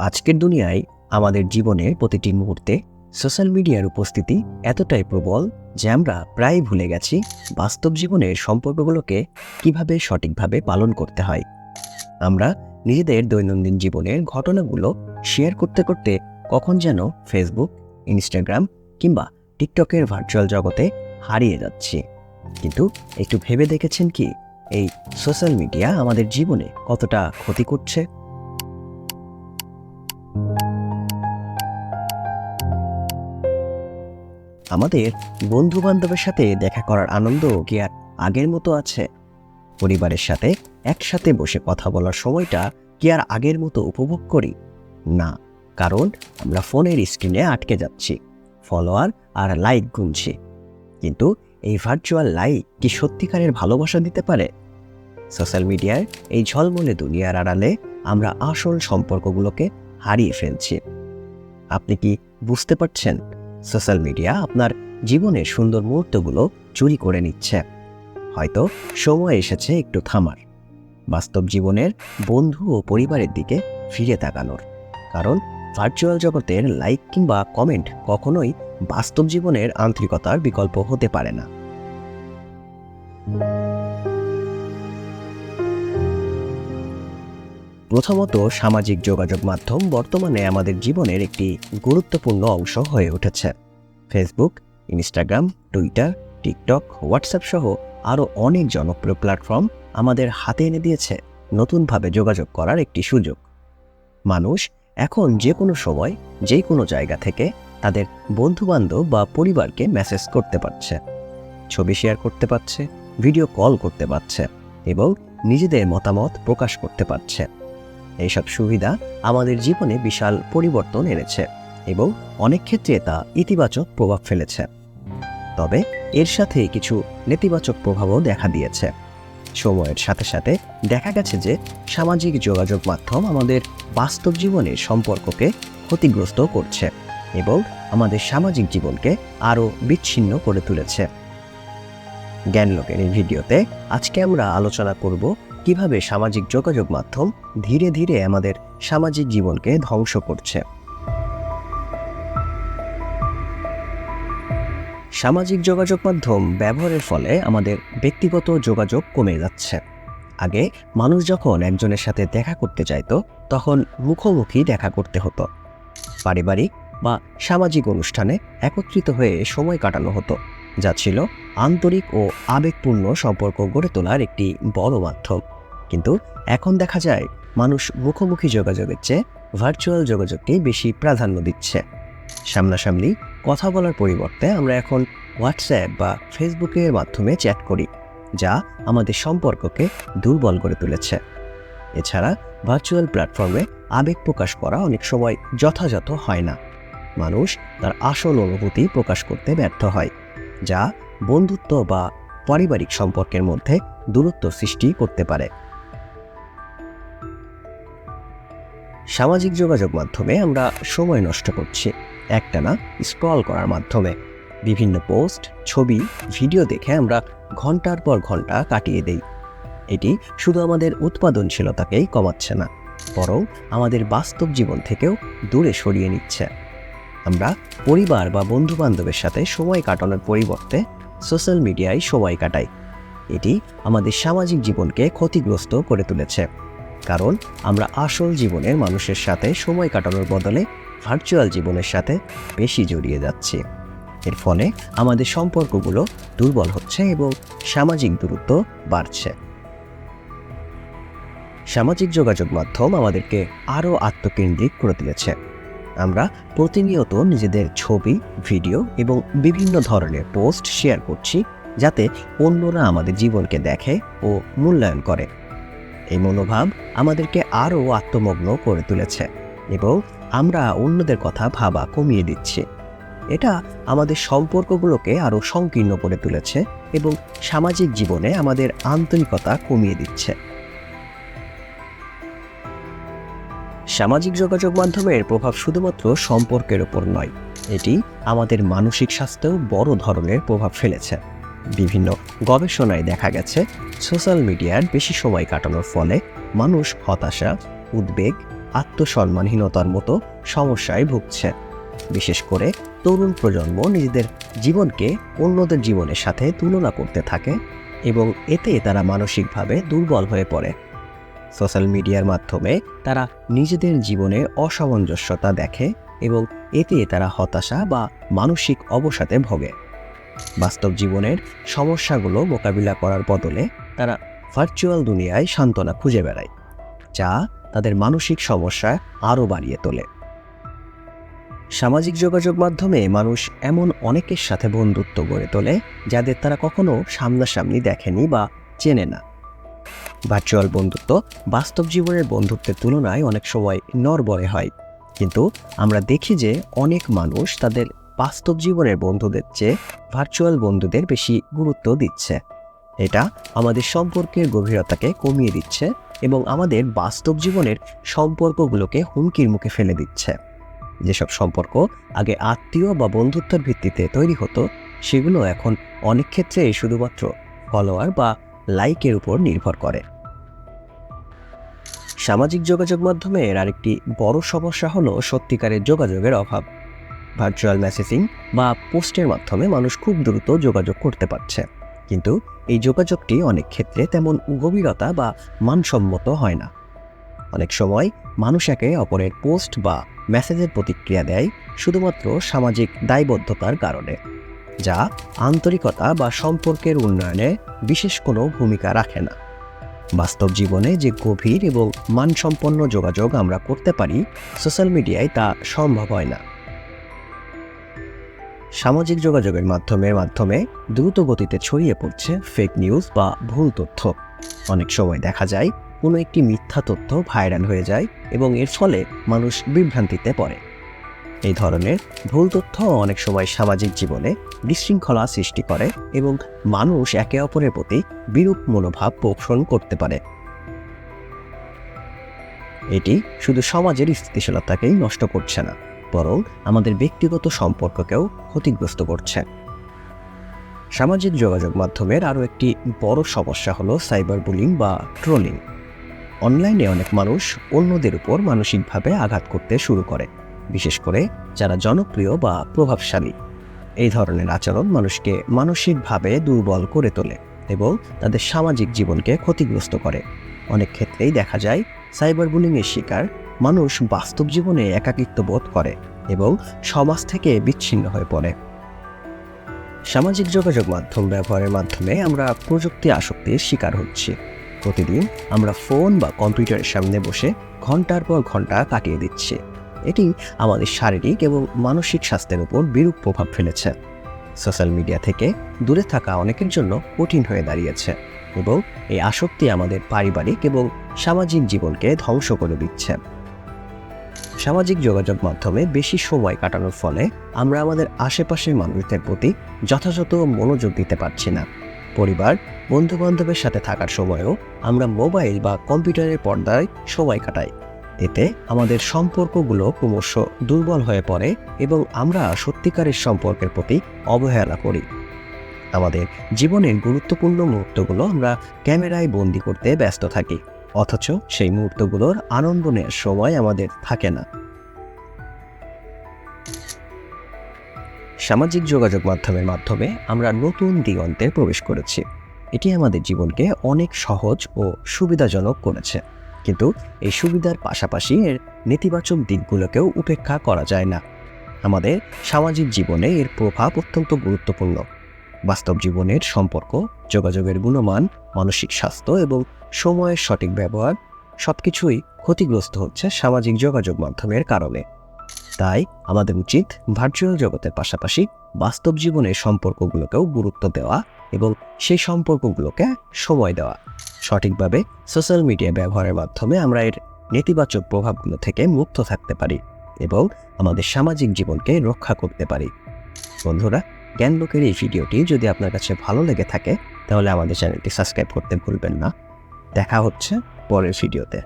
আজকের দুনিয়ায় আমাদের জীবনের প্রতিটি মুহূর্তে সোশ্যাল মিডিয়ার উপস্থিতি এতটাই প্রবল যে আমরা প্রায় ভুলে গেছি বাস্তব জীবনের সম্পর্কগুলোকে কীভাবে সঠিকভাবে পালন করতে হয়। আমরা নিজেদের দৈনন্দিন জীবনের ঘটনাগুলো শেয়ার করতে করতে কখন যেন ফেসবুক ইনস্টাগ্রাম কিংবা টিকটকের ভার্চুয়াল জগতে হারিয়ে যাচ্ছি। কিন্তু একটু ভেবে দেখেছেন কি? এই সোশ্যাল মিডিয়া আমাদের জীবনে কতটা ক্ষতি করছে? আমাদের বন্ধু বান্ধবের সাথে দেখা করার আনন্দ কি আর আগের মতো আছে? পরিবারের সাথে একসাথে বসে কথা বলার সময়টা কি আর আগের মতো উপভোগ করি? না, কারণ আমরা ফোনের স্ক্রিনে আটকে যাচ্ছি, ফলোয়ার আর লাইক গুনছি। কিন্তু এই ভার্চুয়াল লাইক কি সত্যিকারের ভালোবাসা দিতে পারে? সোশ্যাল মিডিয়ায় এই ঝলমলে দুনিয়ার আড়ালে আমরা আসল সম্পর্কগুলোকে হারিয়ে ফেলছি। আপনি কি বুঝতে পারছেন? সোশ্যাল মিডিয়া আপনার জীবনের সুন্দর মুহূর্তগুলো চুরি করে নিচ্ছে। হয়তো সময় এসেছে একটু থামার। বাস্তব জীবনের বন্ধু ও পরিবারের দিকে ফিরে তাকানোর। কারণ ভার্চুয়াল জগতের লাইক কিংবা কমেন্ট কখনোই বাস্তব জীবনের আন্তরিকতার বিকল্প হতে পারে না। প্রথমত সামাজিক যোগাযোগ মাধ্যম বর্তমানে আমাদের জীবনের একটি গুরুত্বপূর্ণ অংশ হয়ে উঠেছে। Facebook Instagram Twitter TikTok WhatsApp সহ আরও অনেক জনপ্রিয় প্ল্যাটফর্ম আমাদের হাতে এনে দিয়েছে নতুনভাবে যোগাযোগ করার একটি সুযোগ। মানুষ এখন যে কোনো সময়, যে কোনো জায়গা থেকে তাদের বন্ধুবান্ধব বা পরিবারকে মেসেজ করতে পারছে, ছবি শেয়ার করতে পারছে ভিডিও কল করতে পারছে এবং নিজেদের মতামত প্রকাশ করতে পারছে। এইসব সুবিধা আমাদের জীবনে বিশাল পরিবর্তন এনেছে এবং অনেক ক্ষেত্রে তা ইতিবাচক প্রভাব ফেলেছে। তবে এর সাথে কিছু নেতিবাচক প্রভাবও দেখা দিয়েছে। সময়ের সাথে সাথে দেখা গেছে যে সামাজিক যোগাযোগ মাধ্যম আমাদের বাস্তব জীবনের সম্পর্ককে ক্ষতিগ্রস্ত করছে এবং আমাদের সামাজিক জীবনকে আরও বিচ্ছিন্ন করে তুলেছে। জ্ঞানলোকের এই ভিডিওতে আজকে আমরা আলোচনা করব কীভাবে সামাজিক যোগাযোগ মাধ্যম ধীরে ধীরে আমাদের সামাজিক জীবনকে ধ্বংস করছে? সামাজিক যোগাযোগ মাধ্যম ব্যবহারের ফলে আমাদের ব্যক্তিগত যোগাযোগ কমে যাচ্ছে। আগে মানুষ যখন একজনের সাথে দেখা করতে চাইতো, তখন মুখোমুখি দেখা করতে হতো। পারিবারিক বা সামাজিক অনুষ্ঠানে একত্রিত হয়ে সময় কাটানো হতো। যা ছিল আন্তরিক ও আবেগপূর্ণ সম্পর্ক গড়ে তোলার একটি বড় মাধ্যম। কিন্তু এখন দেখা যায়, মানুষ মুখোমুখি যোগাযোগের চেয়ে ভার্চুয়াল যোগাযোগকে বেশি প্রাধান্য দিচ্ছে। সামনাসামনি কথা বলার পরিবর্তে আমরা এখন হোয়াটসঅ্যাপ বা ফেসবুকের মাধ্যমে চ্যাট করি, যা আমাদের সম্পর্ককে দুর্বল করে তুলেছে। এছাড়া ভার্চুয়াল প্ল্যাটফর্মে আবেগ প্রকাশ করা অনেক সময় যথাযথ হয় না। মানুষ তার আসল অনুভূতি প্রকাশ করতে ব্যর্থ হয়। যা বন্ধুত্ব বা পারিবারিক সম্পর্কের মধ্যে দূরত্ব সৃষ্টি করতে পারে। সামাজিক যোগাযোগ মাধ্যমে আমরা সময় নষ্ট করছি, একটানা স্ক্রল করার মাধ্যমে। বিভিন্ন পোস্ট, ছবি, ভিডিও দেখে আমরা ঘণ্টার পর ঘণ্টা কাটিয়ে দেই। এটি শুধু আমাদের উৎপাদনশীলতাকেই কমাচ্ছে না, বরং আমাদের বাস্তব জীবন থেকেও দূরে সরিয়ে নিচ্ছে। আমরা পরিবার বা বন্ধু বান্ধবের সাথে সময় কাটানোর পরিবর্তে সোশ্যাল মিডিয়ায় সময় কাটাই। এটি আমাদের সামাজিক জীবনকে ক্ষতিগ্রস্ত করে তুলেছে। কারণ আমরা আসল জীবনের মানুষের সাথে সময় কাটানোর বদলে ভার্চুয়াল জীবনের সাথে বেশি জড়িয়ে যাচ্ছি। এর ফলে আমাদের সম্পর্কগুলো দুর্বল হচ্ছে এবং সামাজিক দূরত্ব বাড়ছে। সামাজিক যোগাযোগ মাধ্যম আমাদেরকে আরও আত্মকেন্দ্রিক করে তুলেছে। আমরা প্রতিনিয়ত নিজেদের ছবি, ভিডিও এবং বিভিন্ন ধরনের পোস্ট শেয়ার করছি যাতে অন্যরা আমাদের জীবনকে দেখে ও মূল্যায়ন করে। এই মনোভাব আমাদেরকে আরও আত্মমগ্ন করে তুলেছে এবং আমরা অন্যদের কথা ভাবা কমিয়ে দিচ্ছি। এটা আমাদের সম্পর্কগুলোকে আরও সংকীর্ণ করে তুলেছে এবং সামাজিক জীবনে আমাদের আন্তরিকতা কমিয়ে দিচ্ছে। সামাজিক যোগাযোগ মাধ্যমের প্রভাব শুধুমাত্র সম্পর্কের ওপর নয়, এটি আমাদের মানসিক স্বাস্থ্যেও বড় ধরনের প্রভাব ফেলেছে। বিভিন্ন গবেষণায় দেখা গেছে, সোশ্যাল মিডিয়ার বেশি সময় কাটানোর ফলে মানুষ হতাশা, উদ্বেগ, আত্মসম্মানহীনতার মতো সমস্যায় ভুগছে। বিশেষ করে তরুণ প্রজন্ম নিজেদের জীবনকে অন্যদের জীবনের সাথে তুলনা করতে থাকে এবং এতে তারা মানসিকভাবে দুর্বল হয়ে পড়ে। সোশ্যাল মিডিয়ার মাধ্যমে তারা নিজেদের জীবনে অসামঞ্জস্যতা দেখে এবং এতে তারা হতাশা বা মানসিক অবসাদে ভোগে। বাস্তব জীবনের সমস্যাগুলো মোকাবিলা করার বদলে তারা ভার্চুয়াল দুনিয়ায় সান্ত্বনা খুঁজে বেড়ায়, যা তাদের মানসিক সমস্যা আরও বাড়িয়ে তোলে। সামাজিক যোগাযোগ মাধ্যমে মানুষ এমন অনেকের সাথে বন্ধুত্ব গড়ে তোলে, যাদের তারা কখনো সামনাসামনি দেখেনি বা চেনে না। ভার্চুয়াল বন্ধুত্ব বাস্তব জীবনের বন্ধুত্বের তুলনায় অনেক সময় নরবরে হয়। কিন্তু আমরা দেখি যে অনেক মানুষ তাদের বাস্তব জীবনের বন্ধুদের চেয়ে ভার্চুয়াল বন্ধুদের বেশি গুরুত্ব দিচ্ছে। এটা আমাদের সম্পর্কের গভীরতাকে কমিয়ে দিচ্ছে এবং আমাদের বাস্তব জীবনের সম্পর্কগুলোকে হুমকির মুখে ফেলে দিচ্ছে। যেসব সম্পর্ক আগে আত্মীয় বা বন্ধুত্বের ভিত্তিতে তৈরি হতো, সেগুলো এখন অনেক ক্ষেত্রে শুধুমাত্র ফলোয়ার বা লাইকের উপর নির্ভর করে। সামাজিক যোগাযোগ মাধ্যমের আরেকটি বড় সমস্যা হলো সত্যিকারের যোগাযোগের অভাব। ভার্চুয়াল মেসেজিং বা পোস্টের মাধ্যমে মানুষ খুব দ্রুত যোগাযোগ করতে পারছে। কিন্তু এই যোগাযোগটি অনেক ক্ষেত্রে তেমন গভীরতা বা মানসম্মত হয় না। অনেক সময় মানুষ একে অপরের পোস্ট বা মেসেজের প্রতিক্রিয়া দেয় শুধুমাত্র সামাজিক দায়বদ্ধতার কারণে। যা আন্তরিকতা বা সম্পর্কের উন্নয়নে বিশেষ কোনো ভূমিকা রাখে না। বাস্তব জীবনে যে গভীর এবং মানসম্পন্ন যোগাযোগ আমরা করতে পারি সোশ্যাল মিডিয়ায় তা সম্ভব হয় না। সামাজিক যোগাযোগের মাধ্যমের মাধ্যমে দ্রুত গতিতে ছড়িয়ে পড়ছে ফেক নিউজ বা ভুল তথ্য। অনেক সময় দেখা যায় কোনো একটি মিথ্যা তথ্য ভাইরাল হয়ে যায় এবং এর ফলে মানুষ বিভ্রান্তিতে পড়ে। এই ধরনের ভুল তথ্য অনেক সময় সামাজিক জীবনে বিশৃঙ্খলা সৃষ্টি করে এবং মানুষ একে অপরের প্রতি বিরূপ মনোভাব পোষণ করতে পারে। এটি শুধু সমাজের স্থিতিশীলতাকেই নষ্ট করছে না, বরং আমাদের ব্যক্তিগত সম্পর্ককেও ক্ষতিগ্রস্ত করছে। সামাজিক যোগাযোগ মাধ্যমের আরও একটি বড় সমস্যা হলো সাইবার বুলিং বা ট্রোলিং। অনলাইনে অনেক মানুষ অন্যদের উপর মানসিকভাবে আঘাত করতে শুরু করে। বিশেষ করে যারা জনপ্রিয় বা প্রভাবশালী। এই ধরনের আচরণ মানুষকে মানসিকভাবে দুর্বল করে তোলে এবং তাদের সামাজিক জীবনকে ক্ষতিগ্রস্ত করে। অনেক ক্ষেত্রেই দেখা যায় সাইবার বুলিংয়ের শিকার মানুষ বাস্তব জীবনে একাকিত্ব বোধ করে এবং সমাজ থেকে বিচ্ছিন্ন হয়ে পড়ে। সামাজিক যোগাযোগ মাধ্যম ব্যবহারের মাধ্যমে আমরা প্রযুক্তি আসক্তির শিকার হচ্ছি। প্রতিদিন আমরা ফোন বা কম্পিউটারের সামনে বসে ঘণ্টার পর ঘণ্টা কাটিয়ে দিচ্ছি। এটি আমাদের শারীরিক এবং মানসিক স্বাস্থ্যের উপর বিরূপ প্রভাব ফেলেছে। সোশ্যাল মিডিয়া থেকে দূরে থাকা অনেকের জন্য কঠিন হয়ে দাঁড়িয়েছে এবং এই আসক্তি আমাদের পারিবারিক এবং সামাজিক জীবনকে ধ্বংস করে দিচ্ছে। সামাজিক যোগাযোগ মাধ্যমে বেশি সময় কাটানোর ফলে আমরা আমাদের আশেপাশের মানুষদের প্রতি যথাযথ মনোযোগ দিতে পারছি না। পরিবার বন্ধু বান্ধবের সাথে থাকার সময়ও আমরা মোবাইল বা কম্পিউটারের পর্দায় সময় কাটাই। এতে আমাদের সম্পর্কগুলো ক্রমশ দুর্বল হয়ে পড়ে এবং আমরা সত্যিকারের সম্পর্কের প্রতি অবহেলা করি। আমাদের জীবনের গুরুত্বপূর্ণ মুহূর্তগুলো আমরা ক্যামেরায় বন্দি করতে ব্যস্ত থাকি, অথচ সেই মুহূর্তগুলোর আনন্দ নেওয়ার সময় আমাদের থাকে না। সামাজিক যোগাযোগ মাধ্যমের মাধ্যমে আমরা নতুন দিগন্তে প্রবেশ করেছি। এটি আমাদের জীবনকে অনেক সহজ ও সুবিধাজনক করেছে। কিন্তু এই সুবিধার পাশাপাশি এর নেতিবাচক দিকগুলোকেও উপেক্ষা করা যায় না। আমাদের সামাজিক জীবনে এর প্রভাব অত্যন্ত গুরুত্বপূর্ণ। বাস্তব জীবনের সম্পর্ক, যোগাযোগের গুণমান, মানসিক স্বাস্থ্য এবং সময়ের সঠিক ব্যবহার সবকিছুই ক্ষতিগ্রস্ত হচ্ছে সামাজিক যোগাযোগ মাধ্যমের কারণে। তাই আমাদের উচিত ভার্চুয়াল জগতের পাশাপাশি বাস্তব জীবনের সম্পর্কগুলোকেও গুরুত্ব দেওয়া এবং সেই সম্পর্কগুলোকে সময় দেওয়া। সঠিকভাবে সোশ্যাল মিডিয়া ব্যবহারের মাধ্যমে আমরা এর নেতিবাচক প্রভাবগুলো থেকে মুক্ত থাকতে পারি এবং আমাদের সামাজিক জীবনকে রক্ষা করতে পারি। বন্ধুরা জ্ঞানলোকের এই ভিডিওটি যদি আপনার কাছে ভালো লেগে থাকে, তাহলে আমাদের চ্যানেলটি সাবস্ক্রাইব করতে ভুলবেন না। দেখা হচ্ছে পরের ভিডিওতে।